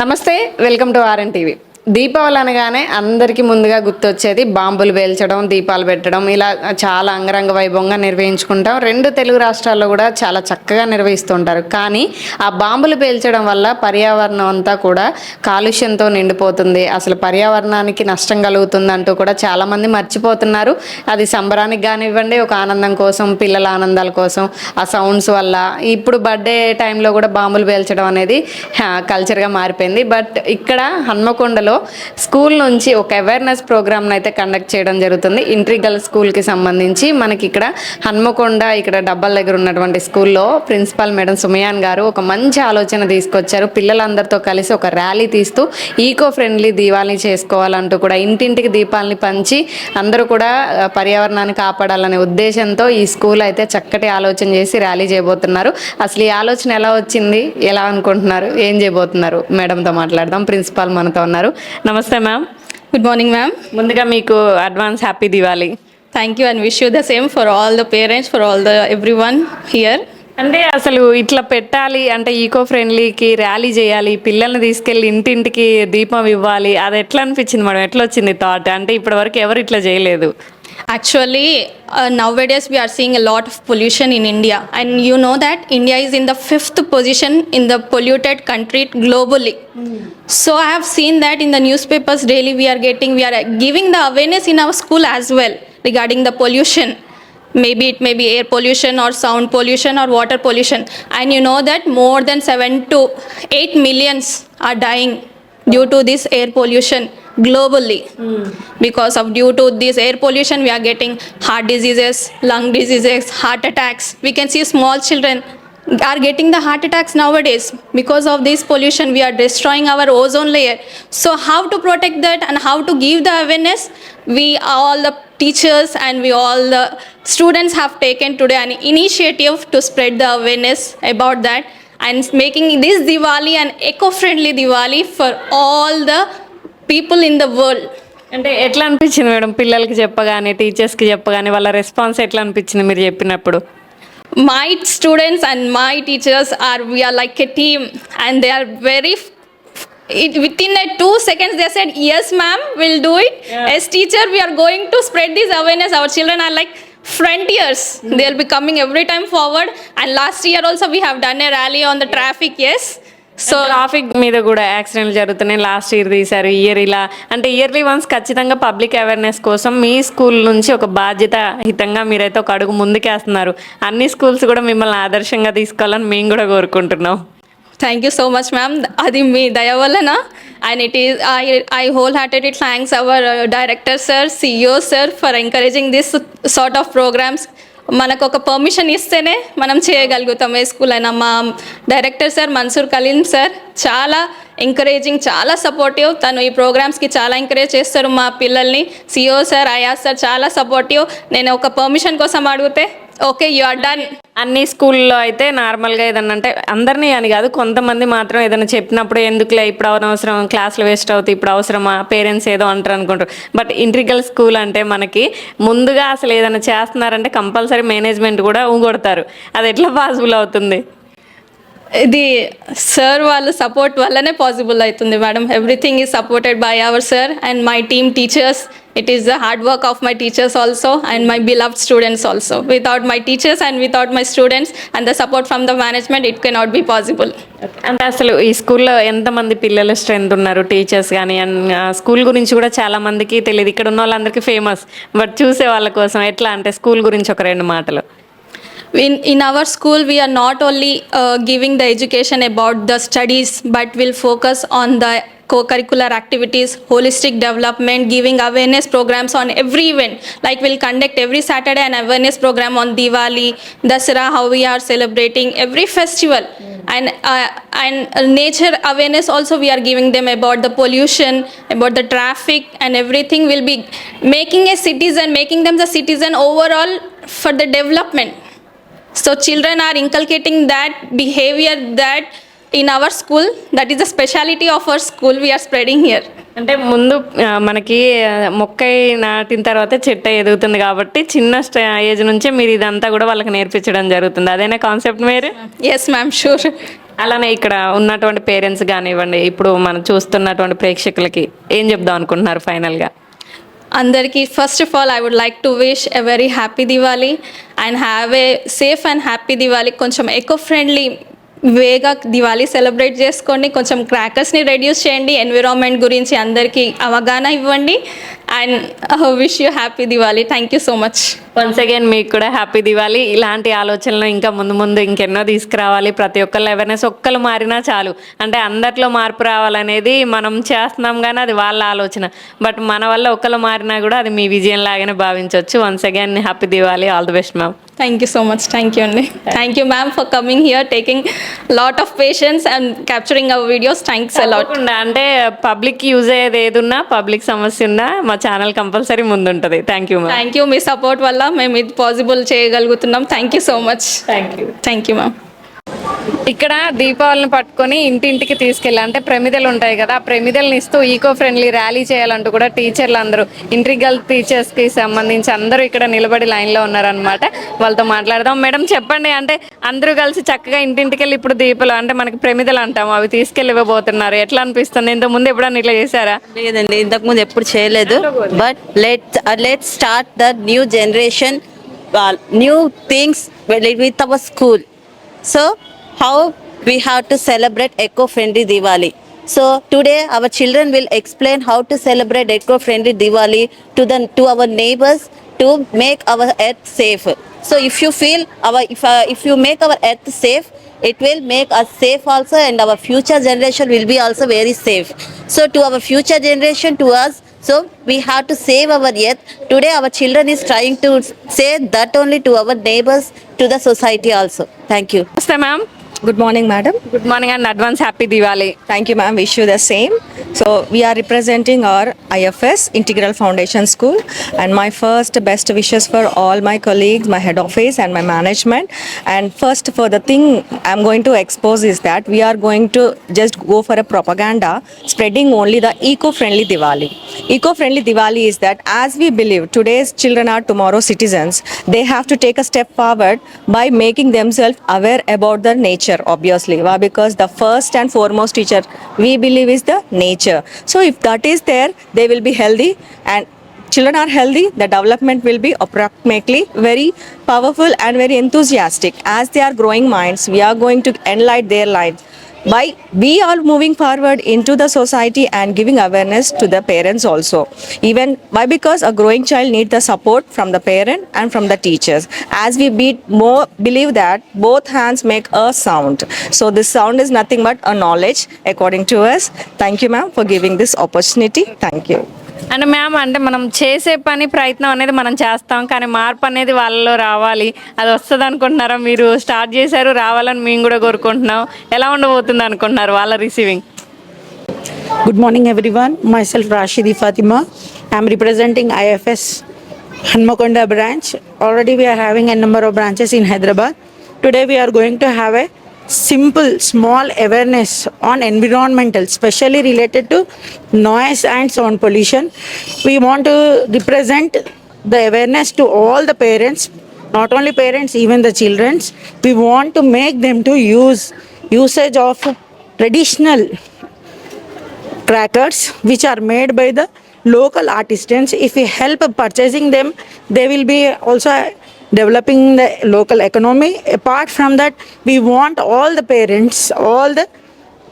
నమస్తే welcome to R N TV. Deepavali అనగానే అందరికీ ముందుగా గుర్తొచ్చేది బాంబులు పేల్చడం దీపాలు పెట్టడం ఇలా చాలా అంగరంగ వైభవంగా నిర్వహించుకుంటాం. రెండు తెలుగు రాష్ట్రాల్లో కూడా చాలా చక్కగా నిర్వహిస్తుంటారు. కానీ ఆ బాంబులు పేల్చడం వల్ల పర్యావరణం అంతా కూడా కాలుష్యంతో నిండిపోతుంది. అసలు పర్యావరణానికి నష్టం కలుగుతుంది అంటూ కూడా చాలామంది మర్చిపోతున్నారు. అది సంబరానికి కానివ్వండి ఒక ఆనందం కోసం పిల్లల ఆనందాల కోసం ఆ సౌండ్స్ వల్ల. ఇప్పుడు బర్త్డే టైంలో కూడా బాంబులు పేల్చడం అనేది కల్చర్గా మారిపోయింది. బట్ ఇక్కడ హన్మకొండలో స్కూల్ నుంచి ఒక అవేర్నెస్ ప్రోగ్రామ్ని అయితే కండక్ట్ చేయడం జరుగుతుంది. ఇంట్రిగల్ స్కూల్కి సంబంధించి మనకి ఇక్కడ హన్మకొండ ఇక్కడ డబ్బల దగ్గర ఉన్నటువంటి స్కూల్లో ప్రిన్సిపాల్ మేడం సుమయాన్ గారు ఒక మంచి ఆలోచన తీసుకొచ్చారు. పిల్లలందరితో కలిసి ఒక ర్యాలీ తీస్తూ ఈకో ఫ్రెండ్లీ దీవాళి చేసుకోవాలంటూ కూడా ఇంటింటికి దీపాలని పంచి అందరూ కూడా పర్యావరణాన్ని కాపాడాలనే ఉద్దేశంతో ఈ స్కూల్ అయితే చక్కటి ఆలోచన చేసి ర్యాలీ చేయబోతున్నారు. అసలు ఈ ఆలోచన ఎలా వచ్చింది? ఎలా అనుకుంటున్నారు? ఏం చేయబోతున్నారు? మేడంతో మాట్లాడదాం. ప్రిన్సిపాల్ మనతో ఉన్నారు. నమస్తే మ్యామ్. గుడ్ మార్నింగ్ మ్యామ్ ముందుగా మీకు advance happy Diwali thank you and wish you the same for all the parents for all the everyone here అంటే అసలు ఇట్లా పెట్టాలి అంటే ఈకో ఫ్రెండ్లీకి ర్యాలీ చేయాలి పిల్లల్ని తీసుకెళ్ళి ఇంటింటికి దీపం ఇవ్వాలి అది ఎట్లా అనిపించింది మేడం? ఎట్లా వచ్చింది థాట్ అంటే ఇప్పటి వరకు ఎవరు ఇట్లా చేయలేదు. Actually nowadays we're seeing lot of pollution in India and you know that India is in the fifth position in the polluted country globally So I have seen that in the newspapers daily. We are getting, we are giving the awareness in our school as well regarding the pollution. Maybe it may be air pollution or sound pollution or water pollution, and you know that more than seven to eight millions are dying due to this air pollution globally hmm. because of due to this air pollution we are getting heart diseases lung diseases heart attacks we can see small children are getting the heart attacks nowadays because of this pollution we are destroying our ozone layer so how to protect that and how to give the awareness we all the teachers and we all the students have taken today an initiative to spread the awareness about that and making this Diwali an eco-friendly Diwali for all the people in the world. అంటే ఎట్లా అనిపించింది madam పిల్లలకి చెప్పగానే టీచర్స్కి చెప్పగానే వాళ్ళ response ఎట్లా అనిపించింది మీరు చెప్పినప్పుడు My students and my teachers are we are like a team and they are very it, within a two seconds they said yes ma'am we'll do it. As teacher we are going to spread this awareness. Our children are like frontiers. Hmm. They'll be coming every time forward. And last year also we have done a rally on the traffic yes so traffic మీద కూడా యాక్సిడెంట్లు జరుగుతున్నాయి. Last year తీశారు. Year ఇలా అంటే yearly once ఖచ్చితంగా public awareness కోసం మీ స్కూల్ నుంచి ఒక బాధ్యత హితంగా మీరైతే ఒక అడుగు ముందుకేస్తున్నారు. అన్ని స్కూల్స్ కూడా మిమ్మల్ని ఆదర్శంగా తీసుకోవాలని మేము కూడా కోరుకుంటున్నాం. Thank you so much ma'am అది మీ దయ వలన and it is I I wholeheartedly thanks our director sir CEO sir for encouraging this sort of programmes మనకు ఒక పర్మిషన్ ఇస్తేనే మనం చేయగలుగుతాం. ఏ స్కూల్ అయినా మా director sir Mansoor Kaleem sir చాలా ఎంకరేజింగ్ చాలా సపోర్టివ్ తను ఈ ప్రోగ్రామ్స్కి చాలా ఎంకరేజ్ చేస్తారు మా పిల్లల్ని. సిఓ సార్ అయాస్ సార్ చాలా సపోర్టివ్ నేను ఒక పర్మిషన్ కోసం అడిగితే ఓకే యు ఆర్ డన్ అన్ని స్కూల్లో అయితే నార్మల్గా ఏదన్నా అంటే అందరినీ అని కాదు కొంతమంది మాత్రం ఏదైనా చెప్పినప్పుడు ఎందుకులే ఇప్పుడు అవసరం క్లాసులు వేస్ట్ అవుతాయి ఇప్పుడు అవసరమా పేరెంట్స్ ఏదో అంటారు అనుకుంటారు. బట్ ఇంట్రికల్ స్కూల్ అంటే మనకి ముందుగా అసలు ఏదైనా చేస్తున్నారంటే కంపల్సరీ మేనేజ్మెంట్ కూడా ఊగొడతారు. అది ఎట్లా పాసిబుల్ అవుతుంది? ఇది సార్ వాళ్ళ సపోర్ట్ వల్లనే పాసిబుల్ అవుతుంది madam everything is supported by our sir and my team teachers it is the hard work of my teachers also and my beloved students also without my teachers and without my students and the support from the management it cannot be possible అంటే అసలు ఈ స్కూల్లో ఎంతమంది పిల్లల strength ఉన్నారు? Teachers కానీ and school గురించి కూడా చాలా మందికి తెలియదు. ఇక్కడ ఉన్న వాళ్ళందరికీ ఫేమస్ బట్ చూసే వాళ్ళ కోసం ఎట్లా అంటే స్కూల్ గురించి ఒక రెండు మాటలు. In, in our school we are not only uh, giving the education about the studies but will focus on the co-curricular activities holistic development giving awareness programs on every event. Like we'll conduct every saturday an awareness program on diwali dasara how we are celebrating every festival. And uh, and uh, nature awareness also we are giving them about the pollution about the traffic and everything. Will be making a citizen making them the citizen overall for the development. So children are inculcating that behavior that in our school, that is the speciality of our school. We are spreading here. అంటే ముందు మనకి మొక్క నాటిన తర్వాత చెట్టు ఎదుగుతుంది కాబట్టి చిన్న ఏజ్ నుంచే మీరు ఇదంతా కూడా వాళ్ళకి నేర్పించడం జరుగుతుంది. అదేనా కాన్సెప్ట్ మీరు? ఎస్ మ్యామ్ షూర్ అలానే ఇక్కడ ఉన్నటువంటి పేరెంట్స్ కానివ్వండి ఇప్పుడు మనం చూస్తున్నటువంటి ప్రేక్షకులకి ఏం చెప్దాం అనుకుంటున్నారు ఫైనల్గా? అందరికీ first of all I would like to wish a very happy Diwali and have a safe and happy Diwali కొంచెం ఎకో ఫ్రెండ్లీ వేగా దివాలి సెలబ్రేట్ చేసుకోండి. కొంచెం క్రాకర్స్ని రెడ్యూస్ చేయండి. ఎన్విరాన్మెంట్ గురించి అందరికీ అవగాహన ఇవ్వండి. And wish you happy Diwali thank you so much. Once again మీకు కూడా హ్యాపీ దివాలి ఇలాంటి ఆలోచనలు ఇంకా ముందు ముందు ఇంకెన్నో తీసుకురావాలి. ప్రతి ఒక్కళ్ళు అవేర్నెస్ ఒక్కరు మారినా చాలు. అంటే అందరిలో మార్పు రావాలనేది మనం చేస్తున్నాం కానీ అది వాళ్ళ ఆలోచన. బట్ మన వల్ల ఒక్కరు మారినా కూడా అది మీ విజయం లాగానే భావించవచ్చు. Once again happy Diwali all the best ma'am thank you so much thank you అండి thank you ma'am for coming here taking lot of patience and capturing our videos thanks a lot అంటే public use అయ్యేది ఏది ఉన్నా public సమస్య ఉన్నా మా channel compulsory ముందుంటుంది. Thank you thank you మీ సపోర్ట్ వల్ల మేము ఇది పాసిబుల్ చేయగలుగుతున్నాం. Thank you so much thank you thank you ma'am ఇక్కడ దీపావళిని పట్టుకొని ఇంటింటికి తీసుకెళ్ళి అంటే ప్రమిదలు ఉంటాయి కదా ఆ ప్రమిదల్ని ఇస్తూ ఈకో ఫ్రెండ్లీ ర్యాలీ చేయాలంటూ కూడా టీచర్లు అందరూ ఇంట్రిగల్ టీచర్స్కి సంబంధించి అందరూ ఇక్కడ నిలబడి లైన్లో ఉన్నారనమాట వాళ్ళతో మాట్లాడదాం. మేడం చెప్పండి అంటే అందరూ కలిసి చక్కగా ఇంటింటికి వెళ్ళి ఇప్పుడు దీపాలు అంటే మనకి ప్రమిదలు అంటాం అవి తీసుకెళ్ళి ఇవ్వబోతున్నారు ఎట్లా అనిపిస్తుంది? ఇంత ముందు ఎప్పుడన్నా ఇట్లా చేశారా? లేదండి ఇంతకుముందు ఎప్పుడు చేయలేదు. But let let start the new generation new things with our school so how we have to celebrate eco-friendly Diwali. So today our children will explain how to celebrate eco-friendly Diwali to the to our neighbors to make our earth safe. So if you feel our if uh, if you make our earth safe, it will make us safe also and our future generation will be also very safe. So to our future generation, to us, so we have to save our earth. Today our children is trying to say that only to our neighbors, to the society also. Thank you. Namaste ma'am. Good morning, madam. Good morning and advance happy Diwali. Thank you, ma'am. Wish you the same. So, we are representing our IFS Integral Foundation School, and my first best wishes for all my colleagues, my head office, and my management. And first, for the thing I'm going to expose is that we are going to just go for a propaganda spreading only the eco friendly Diwali. Eco friendly Diwali is that as we believe today's children are tomorrow's citizens, they have to take a step forward by making themselves aware about their nature obviously. Why? Because the first and foremost teacher we believe is the nature. So if that is there, they will be healthy and children are healthy, the development will be approximately very powerful and very enthusiastic. As they are growing minds, we are going to enlighten their lives by we are moving forward into the society and giving awareness to the parents also. Even why because a growing child needs the support from the parent and from the teachers. As we beat more believe that both hands make a sound. So this sound is nothing but a knowledge according to us. Thank you ma'am for giving this opportunity. Thank you అంటే ma'am అంటే మనం చేసే పని ప్రయత్నం అనేది మనం చేస్తాం. కానీ మార్పు అనేది వాళ్ళలో రావాలి. అది వస్తుంది అనుకుంటున్నారా మీరు? స్టార్ట్ చేశారు రావాలని మేము కూడా కోరుకుంటున్నాం. ఎలా ఉండబోతుంది అనుకుంటున్నారు వాళ్ళ receiving good morning everyone myself Rashidi Fatima I'm representing IFS Hanamkonda branch already we're having a number of branches in Hyderabad today we're going to have a simple, small awareness on environmental, especially related to noise and sound pollution. We want to represent the awareness to all the parents, not only parents, even the childrens. We want to make them to use usage of traditional crackers which are made by the local artisans if we help purchasing them they will be also developing the local economy. Apart from that we want all the parents all the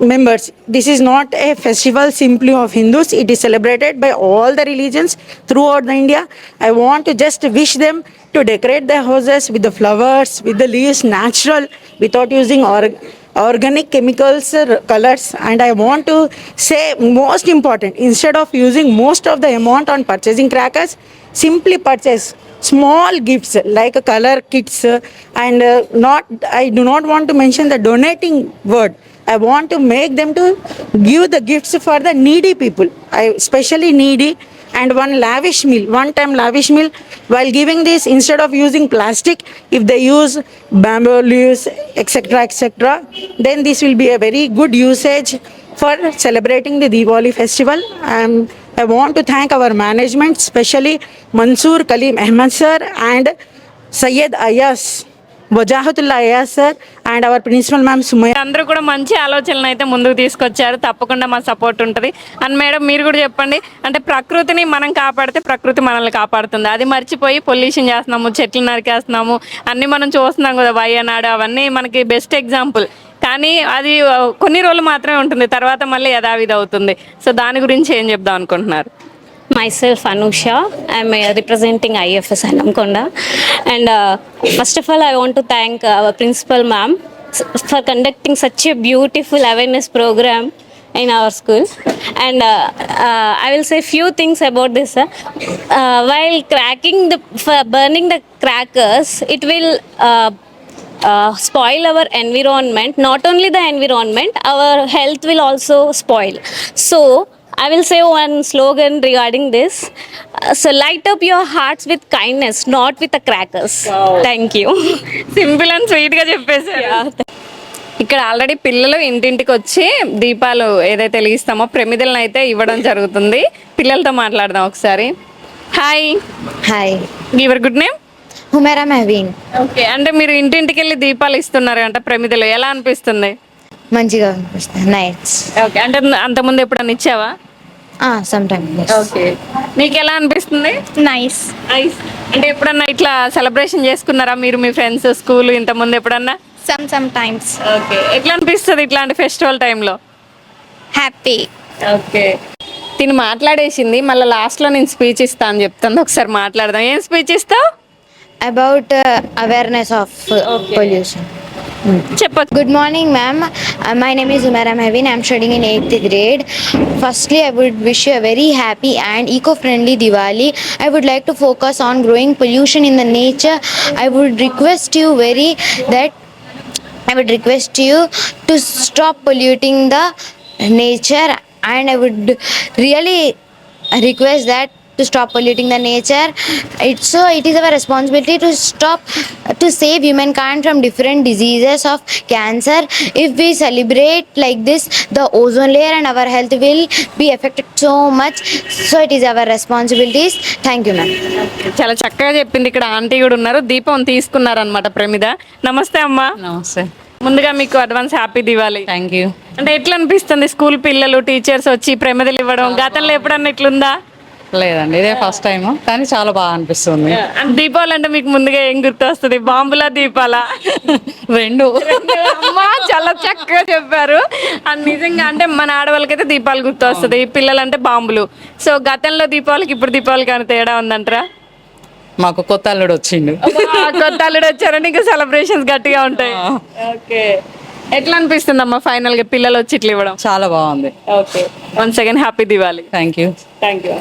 members. This is not a festival simply of hindus. It is celebrated by all the religions throughout the india. I want to just wish them to decorate their houses with the flowers with the leaves natural without using or organic chemicals colors and i want to say most important instead of using most of the amount on purchasing crackers simply purchase small gifts like color kits uh, and uh, not i do not want to mention the donating word. I want to make them to give the gifts for the needy people. I especially needy and one lavish meal one time lavish meal while giving this instead of using plastic if they use bamboo leaves etc etc then this will be a very good usage for celebrating the Diwali festival. Um, I want to thank our management, especially Mansoor Kalim Ahmed sir and Syed Ayas, Wajahatullah Ayas sir and our principal ma'am Sumaiya. అందరూ కూడా మంచి ఆలోచనలు అయితే ముందుకు తీసుకొచ్చారు. తప్పకుండా మా support ఉంటుంది. అండ్ మేడం మీరు కూడా చెప్పండి. అంటే ప్రకృతిని మనం కాపాడితే ప్రకృతి మనల్ని కాపాడుతుంది. అది మర్చిపోయి పొల్యూషన్ చేస్తున్నాము చెట్లు నరికేస్తున్నాము అన్నీ మనం చూస్తున్నాం కదా వయనాడు అవన్నీ మనకి బెస్ట్ ఎగ్జాంపుల్ కానీ అది కొన్ని రోజులు మాత్రమే ఉంటుంది. తర్వాత మళ్ళీ యథావిధి అవుతుంది. సో దాని గురించి ఏం చెప్దాం అనుకుంటున్నారు? Myself anusha. I'm uh, representing ifs anamkonda. And uh, first of all i want to thank our principal ma'am for conducting such a beautiful awareness program in our school. And uh, uh, i will say few things about this uh, uh, while cracking the for burning the crackers it will uh, uh, spoil our environment. Not only the environment our health will also spoil. So i will say one slogan regarding this. Uh, so light up your hearts with kindness not with the crackers. Thank you. Simple and స్వీట్గా చెప్పేశారు. ఇక్కడ already పిల్లలు ఇంటింటికి వచ్చి దీపాలు ఏదైతే వెలిగిస్తామో ప్రమిదలను అయితే ఇవ్వడం జరుగుతుంది. పిల్లలతో మాట్లాడదాం ఒకసారి. Hi hi your good name Humera Mehveen okay అంటే మీరు ఇంటింటికి వెళ్ళి దీపాలు ఇస్తున్నారు అంటే ప్రమిదలు. ఎలా అనిపిస్తుంది? మంచిగా అనిపిస్తుంది. నైట్స్ ఓకే అంటే అంతకుముందు ఎప్పుడన్నా ఇచ్చావా? Some time okay. మీకు ఎలా అనిపిస్తుంది? Nice. ఐస్ అంటే ఎప్పుడన్నా ఇట్లా సెలబ్రేషన్ చేసుకున్నారా మీరు మీ ఫ్రెండ్స్ స్కూల్ ఇంతకుముందు ఎప్పుడన్నా? Some sometimes. ఓకే. ఎట్లా అనిపిస్తుంది ఇట్లాంటి ఫెస్టివల్ టైంలో Happy. ఓకే. తిని మాట్లాడేసింది మళ్ళీ లాస్ట్లో నేను స్పీచ్ ఇస్తాను చెప్తాను ఒకసారి మాట్లాడదాం. ఏం స్పీచ్ ఇస్తావు? అబౌట్ అవేర్నెస్ ఆఫ్ పొల్యూషన్ చెప్పొచ్చు Good morning, ma'am. Uh, my name is Umara Mavin. I'm studying in 8th grade. Firstly, I would wish you a very happy and eco friendly Diwali. I would like to focus on growing pollution in the nature. I would request you very that I would request you to stop polluting the nature and I would really request that to stop polluting the nature it's so it is our responsibility to stop to save humankind from different diseases of cancer if we celebrate like this the ozone layer and our health will be affected so much so it is our responsibilities thank you ma'am చాలా చక్కగా చెప్పింది ఇక్కడ aunty కూడా ఉన్నారు దీపం తీసుకున్నారనమాట ప్రమిద నమస్తే అమ్మా నమస్తే ముందుగా మీకు advance happy Diwali thank you అంటే ఎట్లా అనిపిస్తుంది స్కూల్ పిల్లలు టీచర్స్ వచ్చి ప్రమిదలు ఇవ్వడం గతంలో ఎప్పుడన్నా ఇట్లుందా లేదండి ఇదే ఫస్ట్ టైం కానీ చాలా బాగా అనిపిస్తుంది. దీపావళి అంటే మీకు ముందుగా ఏం గుర్తు వస్తుంది బాంబులా దీపాలా. రెండు. అమ్మా చాలా చక్కగా చెప్పారు. అండ్ నిజంగా అంటే మన ఆడవాళ్ళకైతే దీపాలు గుర్తు వస్తుంది పిల్లలు అంటే బాంబులు. సో గతంలో దీపావళికి ఇప్పుడు దీపావళికి అని తేడా ఉందంటారా? మాకు కొత్త అల్లుడు వచ్చిండు. కొత్త అల్లుడు వచ్చారంటే ఇంకా సెలబ్రేషన్స్ గట్టిగా ఉంటాయి. ఓకే ఎట్లా అనిపిస్తుంది అమ్మా ఫైనల్గా పిల్లలు వచ్చి ఇట్లా ఇవ్వడం? చాలా బాగుంది. Okay. One second happy Diwali thank you thank you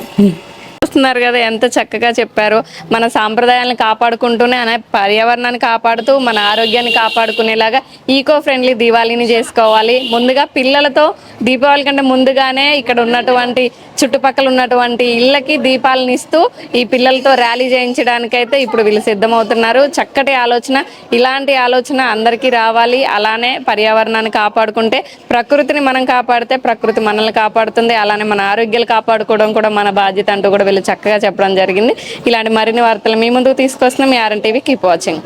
చూస్తున్నారు కదా ఎంత చక్కగా చెప్పారు. మన సాంప్రదాయాలను కాపాడుకుంటూనే అనే పర్యావరణాన్ని కాపాడుతూ మన ఆరోగ్యాన్ని కాపాడుకునేలాగా ఈకో ఫ్రెండ్లీ దీపావళిని చేసుకోవాలి. ముందుగా పిల్లలతో దీపావళి కంటే ముందుగానే ఇక్కడ ఉన్నటువంటి చుట్టుపక్కల ఉన్నటువంటి ఇళ్ళకి దీపాలను ఇస్తూ ఈ పిల్లలతో ర్యాలీ చేయించడానికైతే ఇప్పుడు వీళ్ళు సిద్ధమవుతున్నారు. చక్కటి ఆలోచన ఇలాంటి ఆలోచన అందరికీ రావాలి. అలానే పర్యావరణాన్ని కాపాడుకుంటే ప్రకృతిని మనం కాపాడితే ప్రకృతి మనల్ని కాపాడుతుంది. అలానే మన ఆరోగ్యాలు కాపాడుకోవడం కూడా మన బాధ్యత అంటూ కూడా వీళ్ళు చక్కగా చెప్పడం జరిగింది. ఇలాంటి మరిన్ని వార్తలు మీ ముందుకు తీసుకొస్తున్నాం. మీ ఆర్ఎన్ టీవీ కీప్ వాచింగ్.